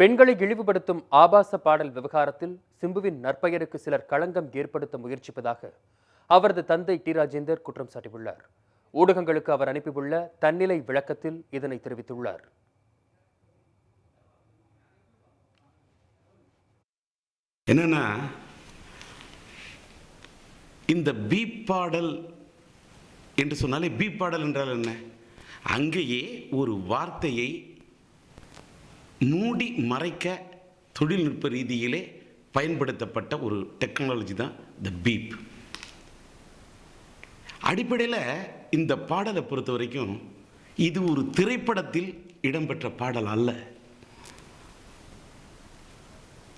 பெண்களை இழிவுபடுத்தும் ஆபாச பாடல் விவகாரத்தில் சிம்புவின் நற்பெயருக்கு சிலர் களங்கம் ஏற்படுத்த முயற்சிப்பதாக அவரது தந்தை டி ராஜேந்தர் குற்றம் சாட்டியுள்ளார். ஊடகங்களுக்கு அவர் அனுப்பியுள்ள தன்னிலை விளக்கத்தில் இதனை தெரிவித்துள்ளார். என்னன்னா இந்த பீ பாடல் என்று சொன்னாலே பீ பாடல் என்றால் என்ன? அங்கேயே ஒரு வார்த்தையை மூடி மறைக்க தொழில்நுட்ப ரீதியிலே பயன்படுத்தப்பட்ட ஒரு டெக்னாலஜி தான் த பீப் அடிப்படையில் இந்த பாடலை பொறுத்த வரைக்கும் இது ஒரு திரைப்படத்தில் இடம்பெற்ற பாடல் அல்ல.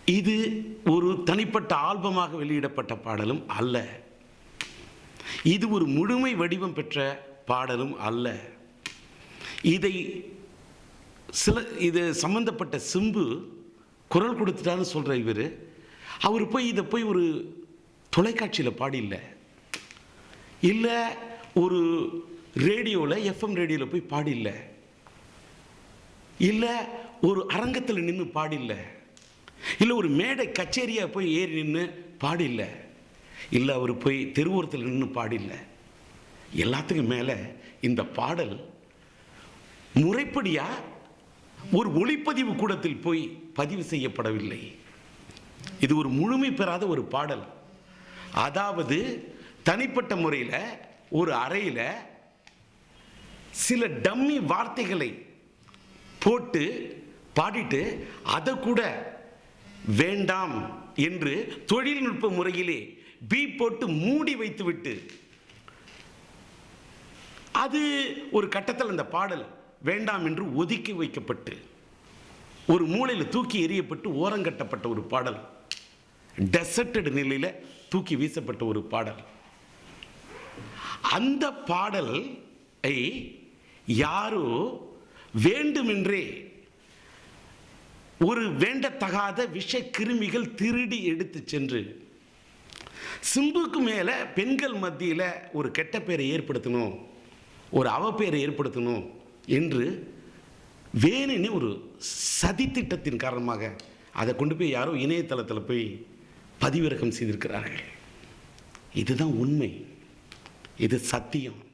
இது ஒரு தனிப்பட்ட ஆல்பமாக வெளியிடப்பட்ட பாடலும் அல்ல. இது ஒரு முழுமை வடிவம் பெற்ற பாடலும் அல்ல. இதை சில இது சம்மந்தப்பட்ட சிம்பு குரல் கொடுத்துட்டான்னு சொல்கிற இவர். அவர் போய் இதை போய் ஒரு தொலைக்காட்சியில் பாடில்ல இல்லை ஒரு ரேடியோவில் எஃப்எம் ரேடியோவில் போய் பாடில்ல இல்லை ஒரு அரங்கத்தில் நின்று பாடில்ல இல்லை ஒரு மேடை கச்சேரியாக போய் ஏறி நின்று பாடில்ல இல்லை அவர் போய் தெருவோரத்தில் நின்று பாடில்ல எல்லாத்துக்கும் மேலே இந்த பாடல் முறைப்படியாக ஒரு ஒளிப்பதிவு கூடத்தில் போய் பதிவு செய்யப்படவில்லை. இது ஒரு முழுமை பெறாத ஒரு பாடல். அதாவது தனிப்பட்ட முறையில் ஒரு அறையில் சில டம்மி வார்த்தைகளை போட்டு பாடிட்டு அதை கூட வேண்டாம் என்று தொழில்நுட்ப முறையிலே பீ போட்டு மூடி வைத்துவிட்டு அது ஒரு கட்டத்தில் அந்த பாடல் வேண்டாம் என்று ஒதுக்கி வைக்கப்பட்டு ஒரு மூலையில் தூக்கி எறியப்பட்டு ஓரங்கட்டப்பட்ட ஒரு பாடல். டெசர்டட் நிலையில் தூக்கி வீசப்பட்ட ஒரு பாடல். அந்த பாடலை யாரோ வேண்டுமென்றே ஒரு வேண்டத்தகாத விஷ கிருமிகள் திருடி எடுத்து சென்று சிம்புக்கு மேலே பெண்கள் மத்தியில் ஒரு கெட்ட பேரை ஏற்படுத்தணும் ஒரு அவப்பேரை ஏற்படுத்தணும் என்று வேணும்னு ஒரு சதித்திட்டத்தின் காரணமாக அதை கொண்டு போய் யாரோ இணையதளத்தில் போய் பதிவிறக்கம் செய்திருக்கிறார்கள். இதுதான் உண்மை. இது சத்தியம்.